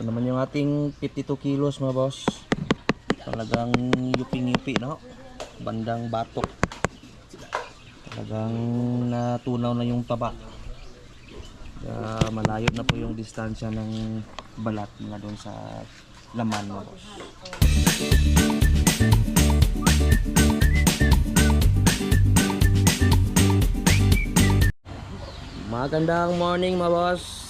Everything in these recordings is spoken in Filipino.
Ito naman yung ating 52 kilos mga boss. Talagang yuping-yupi no. Bandang batok. Talagang natunaw na yung taba. Kaya malayo na po yung distansya ng balat mula doon sa laman mga boss. Magandang morning mga boss.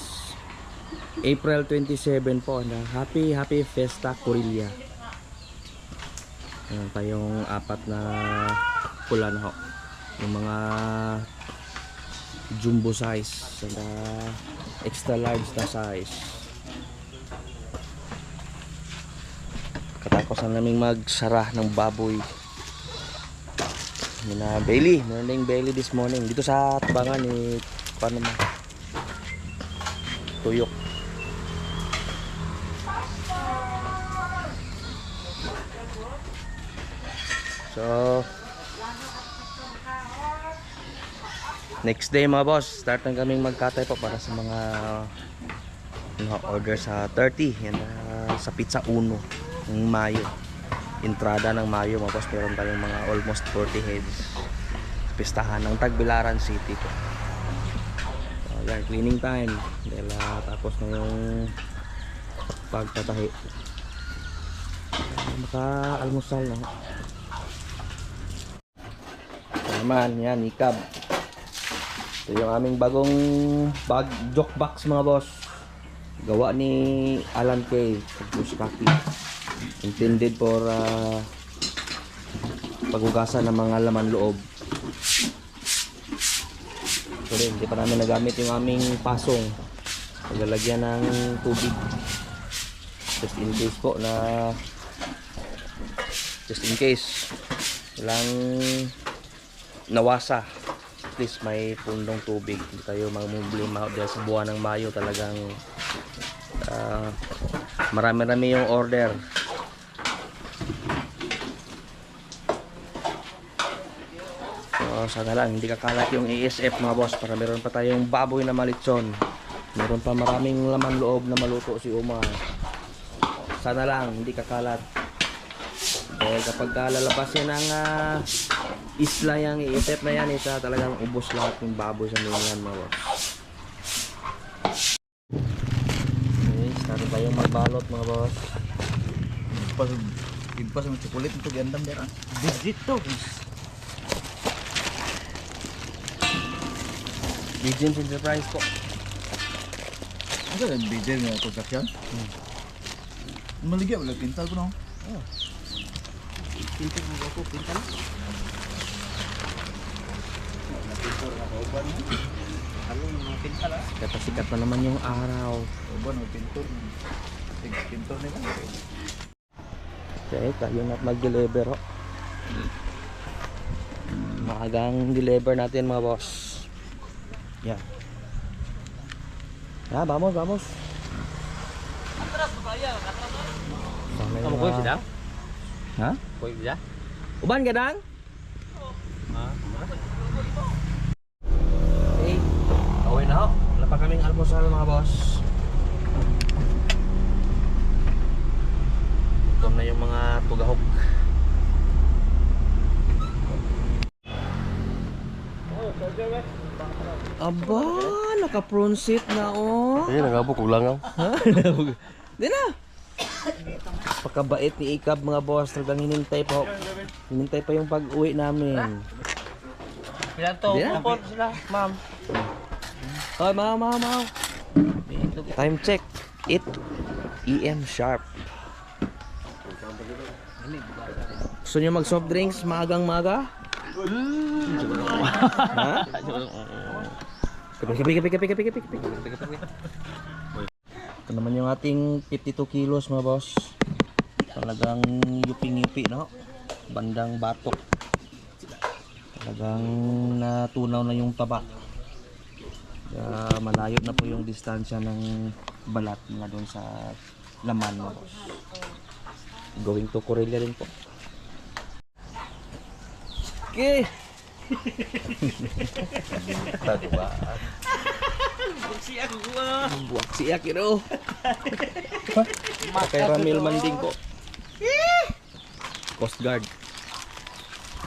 April 27 po na Happy Happy Fiesta Corilla. Ayan pa yung apat na pula na ho. Yung mga jumbo size and uh, extra large na size. Katapos na naming magsara ng baboy. Na Bailey, morning Bailey this morning. Dito sa tabangan ni paano mo? Tuyok. So Next day mga boss, start na kaming magkatay po para sa mga mga order sa 30 yan na sa pizza 1 ng Mayo. Entrada ng Mayo mga boss, meron tayong mga almost 40 heads. Pistahan ng Tagbilaran City po. So, yan, cleaning time. Dahil ah, tapos na yung pagtatahi. Ah, Maka-almusal na. Ito naman, yan, ikab. Ito yung aming bagong bag, joke box mga boss. Gawa ni Alan Kay, Buskaki. Intended for uh, paghugasan ng mga laman loob. So rin, hindi pa namin nagamit yung aming pasong. Paglalagyan ng tubig. Just in case po na just in case walang nawasa. At least may pundong tubig. Hindi tayo mamumblima dahil sa buwan ng Mayo talagang ah, marami-rami yung order. So sana lang hindi kakalat yung ASF mga boss para meron pa tayong baboy na malitson meron pa maraming laman loob na maluto si Uma sana lang hindi kakalat kapag ka lalabas yan ng ah, isla yung iitep na yan isa talagang ubos lahat ng baboy sa minyan mga boss okay start tayong magbalot mga boss Pas, pas yung chocolate ito gandam dera. Digit to Legends Enterprise po Ano yung bidder nga construction? Hmm. Maligya wala pintal ko no. Pinto mo ako, pinto na Kaya sikat na naman yung araw Uban no pintor. Tig pintor nila. Okay, tayo na mag-deliver ho. Maagang deliver natin mga boss. Yan. Ya, vamos, vamos. Sana Kamu yung, kuy ah, sida? Ha? Kuy sida? Uban gadang? Okay. Away na ho. Wala pa kaming almusal mga boss. Ito na yung mga tugahok. Aba, naka-prawn seat na oh. Iya nagabok kog langaw. Ha? Di na. Pakabait ni Ikab mga boss. Talagang hinintay pa. Hinintay pa yung pag-uwi namin. Ilan to? Kupon sila, ma'am. Hoy, mama, mama, mama. Time check. 8 EM sharp. Gusto nyo mag soft drinks maagang maga? ha? Kapi, kapi, kapi, kapi, kapi, kapi, kapi. Ito naman yung ating 52 kilos mga boss. Talagang yuping-yupi, no? Bandang batok. Talagang natunaw na yung taba. Kaya malayo na po yung distansya ng balat mula doon sa laman mga boss. Going to Corelia rin po. Okay. Tago ba? Buwak si Akiro. Kay Ramil Manding po. Coast Guard.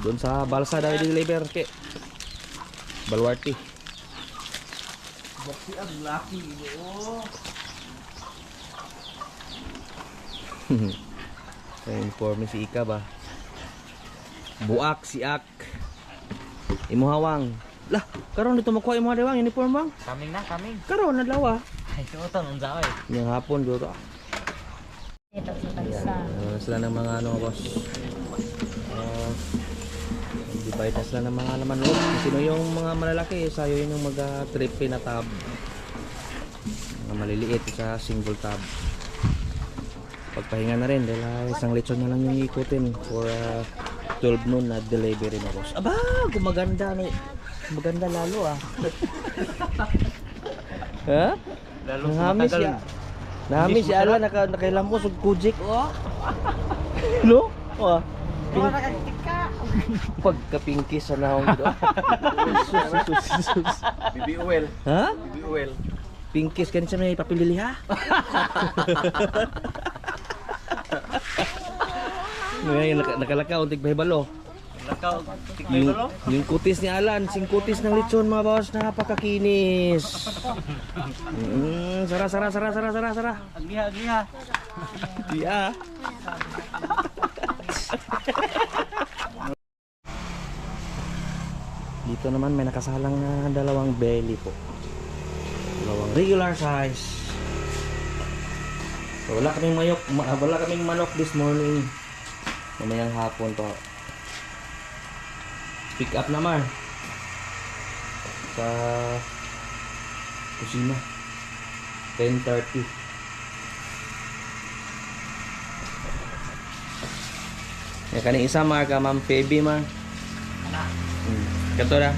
Doon sa balsa daw i-deliver ke. Balwarte. Boksi ang laki mo. informe si Ika ba? Buak si Ak. Imuhawang. Lah, karon dito makuha imuha dewang uniform bang? Kaming na, kaming. Karon ah. Ay, tuton, ang zaway. Yang hapon dito. Ito sa tagsa. Uh, sila ng mga ano, boss. Uh, divide na sila ng mga laman loob. Kung sino yung mga malalaki, sayo yun yung mag-trip na tab. Mga maliliit sa single tab. Pagpahinga na rin dahil ah, isang lechon na lang yung ikutin for uh, 12 noon na delivery na boss. Aba, gumaganda na Maganda lalo ah. ha? Lalo Nangami siya. Nangami si Ala naka nakailamos og kujik oh. no? Oh. Pink, pagka-pinky sa naong dito. sus, sus, sus, sus. Bibi oil. Ha? Bibi oil. Pinkies kan sa may papilili ha? Ngayon, naka, nakalakaw, untik bahibalo. Yung, yung kutis ni Alan, sing kutis ng lechon mga boss, napakakinis. Mm, sara, sara, sara, sara, sara, sara. Agliha, agliha. Yeah. Dito naman may nakasalang na dalawang belly po. Dalawang regular size. So, wala kaming mayok, ma- wala kaming manok this morning. Mamayang hapon to. Pick up naman. Sa kusina. 10.30. May kaning isa marka Ma'am Phoebe man. Hmm. Kato na.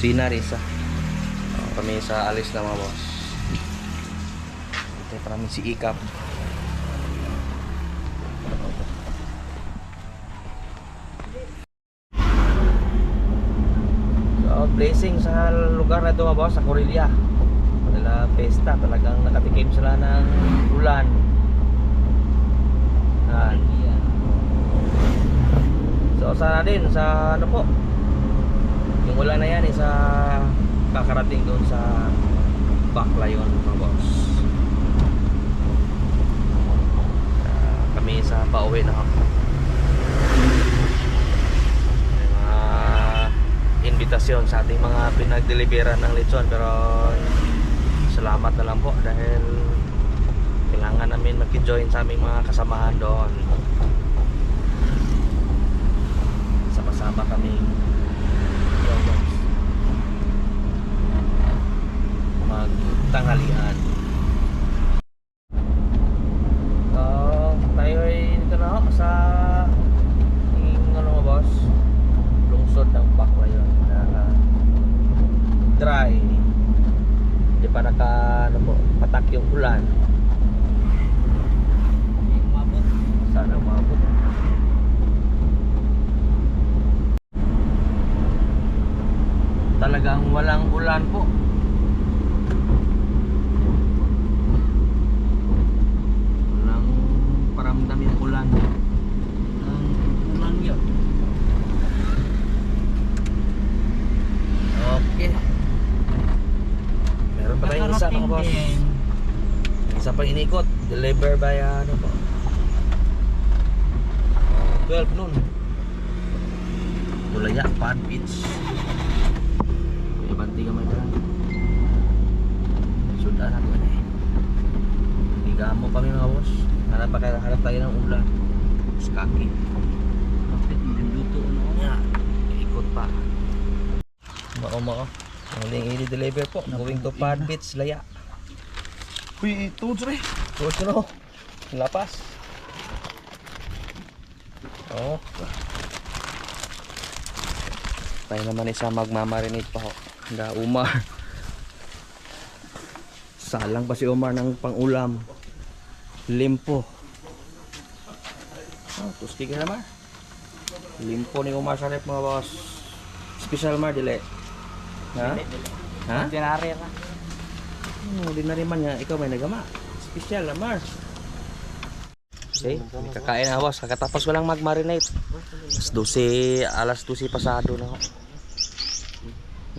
Sina Risa. Oh, kami sa alis na mga boss. Ito para si Ikap. Blessing sa lugar na ito boss, sa Corelia. Nila pesta, talagang nakatikim sila ng ulan. Yan. So sana din sa ano po Yung ulan na yan isa kakarating doon sa Baclayon mga boss Ah, Kami sa pauwi na ako sa ating mga pinagdeliveran ng lechon pero salamat na lang po dahil kailangan namin mag-join sa aming mga kasamahan doon. Sama-sama kami. Magtanghalian. so tayo ay dito na ako sa yung ano mga boss lungsod ng Baclayon na ah, dry hindi pa naka ano po patak yung ulan Mabot. sana umabot talagang walang ulan po walang paramdam yung ulan Ang ulan yun. okay meron pa tayong isa mga boss isa pang inikot deliver by uh, ano po? Uh, 12 noon. Bulaya, Pan Beach Kuya Banti ka may dyan Sudan ako eh. Higaan mo kami mga boss. Hanap hanap tayo ng ulan. Skaki. Bakit hindi luto ano? Nga, ikot pa. Mao mao. Muling i-deliver po. Going to Pan Beach, Laya Uy, eh. Tulos ko no. Lapas. Oh. Tayo naman isa magmamarinate pa ho. Da Umar. Salang pa si Umar ng pangulam. Limpo. Oh, tuski ka naman. Limpo ni Umar sa rep mga boss. Special mar dili. Ha? Ha? Ordinary ka. Hmm, di na rin man nga, ikaw may nagama. Special, Amar. See? May kakain na boss. Kakatapos ko lang mag-marinate. Alas 12, alas 12 pasado na ako.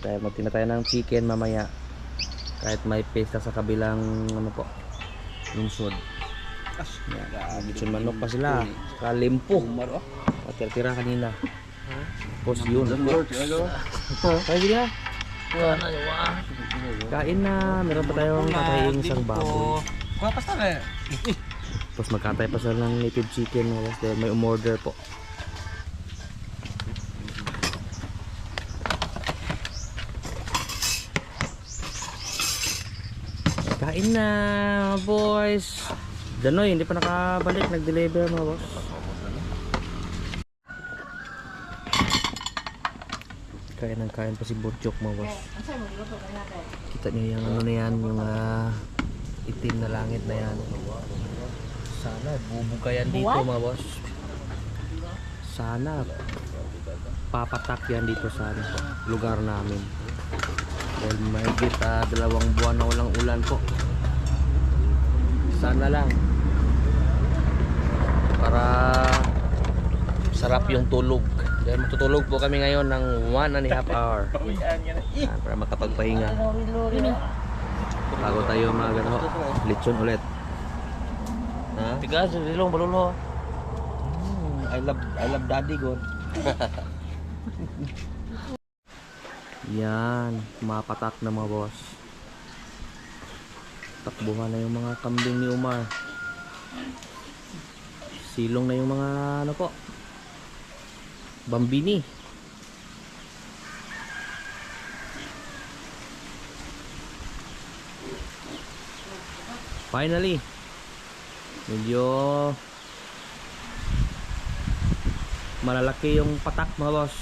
Kaya magtina tayo ng chicken mamaya. Kahit may pesta sa kabilang ano po. Lungsod. Yan. Lechon manok pa sila. Saka limpo. Tira-tira kanina. Tapos yun. Kaya sige na. Kain na. Meron pa tayong kakain isang baboy. Kuha pa sa kaya. Tapos magkatay pa sila ng native chicken dahil may umorder po. Kain na boys. Danoy, hindi pa nakabalik. Nag-deliver mga boss. Kain ng kain pa si Burchok mga boss. Kita niyo yung ano na yan, yung ah, itim na langit na yan. Sana bubuga yan dito mga boss. Sana papatak yan dito sa ano, lugar namin. Dahil mahigit ah, dalawang buwan na walang ulan po. Sana lang. Para sarap yung tulog. Dahil matutulog po kami ngayon ng one and a half hour. Yan, para makapagpahinga. Bago tayo mag ano, lechon ulit. Ha? Tigas, silong balulo. Hmm, I love I love daddy god. Yan, mapatak na mga boss. Takbuhan na yung mga kambing ni Umar. Silong na yung mga ano po. Bambini. Finally, medyo malalaki yung patak mga boss.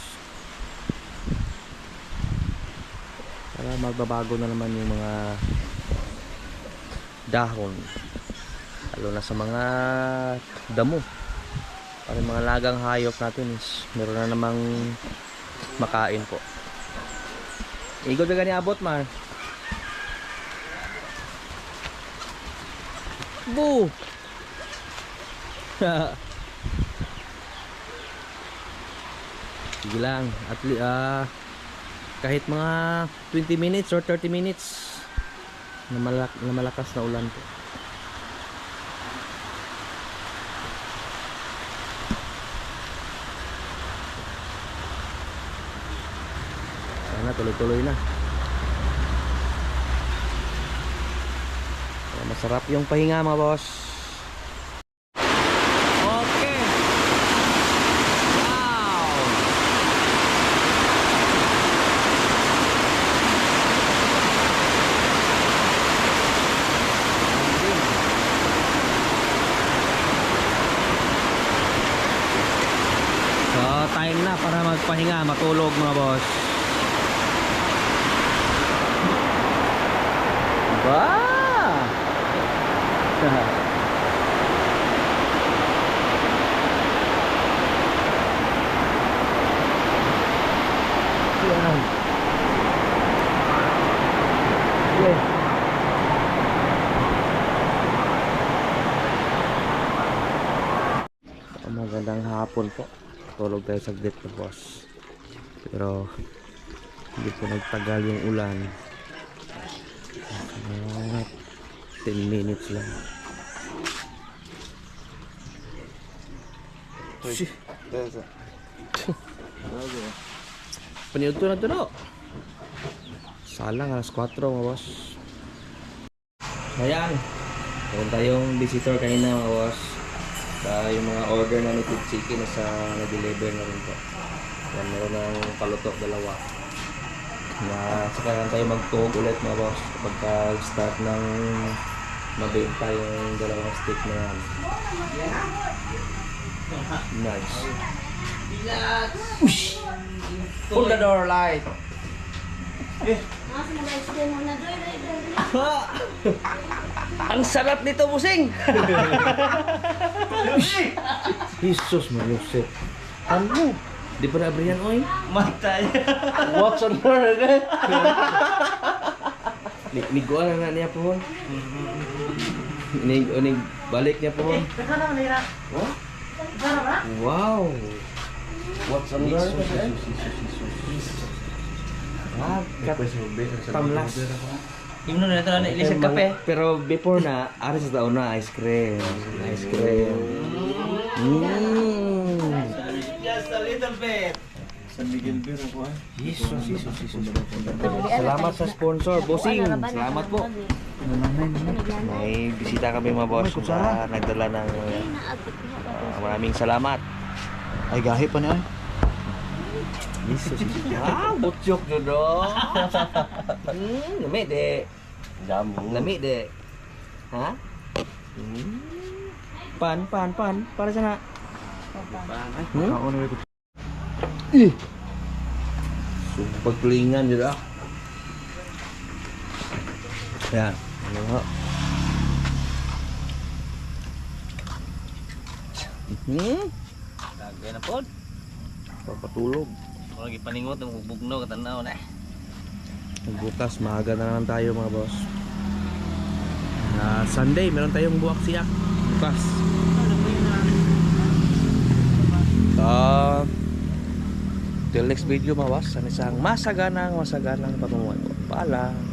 Para magbabago na naman yung mga dahon. Lalo na sa mga damo. Para mga lagang hayop natin is meron na namang makain po. Igod na gani abot man. Bu! Sige lang. At ah, kahit mga 20 minutes or 30 minutes na, malak- na malakas na ulan po. Tuloy-tuloy na. Masarap yung pahinga mga boss. Okay. Wow. So, time na para magpahinga, matulog mga boss. Ba! Yan. Yeah. Magandang hapon po. Tulog tayo saglit na boss. Pero hindi po nagtagal yung ulan. At 10 minutes lang. Shit. Paniod to na to no. Salang alas 4 mga boss. Ayan. Meron tayong visitor kanina mga boss. Sa yung mga order na native chicken sa na-deliver na rin po. Yan, meron ng palutok dalawa. Na saka lang tayo magtuhog ulit mga boss kapag start ng mabenta yung dalawang stick na yan. Nice. Ush! Pull the door light. Ang sarap nito, busing! Jesus, Mariusip. Ano? Di pa na yan, oy? Matay. What's on her again? Ni Niguan na na niya po. Inig, inig, balik niya po. Oh? Wow! What's on there? Ah, kat tamlas. Yung nung nato na ilisag kape. Pero before na, ari sa taon na, ice cream. Ice cream. Mm. San Miguel Beer ako ah. Jesus, Jesus, Jesus. Salamat sa sponsor. Bossing, salamat po. May bisita kami mga boss na nagdala ng uh, maraming salamat. Ay gahi pa niya. Jesus. Ah, butchok yun do. Hmm, lami de. Lami de. Ha? Hmm. Pan, pan, pan. Para sana. Hmm? Kaon na ko. Sumpag pelingan gitu ah. Yan. Ano ho? Hmm? Lagay na po. Papatulog. Lagi paningot, ang bugno, katanaw na. Bukas, maaga na naman tayo mga boss. Na Sunday, meron tayong buwak siyak. Bukas. Ah, till next video mga boss. Sa isang masaganang masaganang patungan ko. Paalam.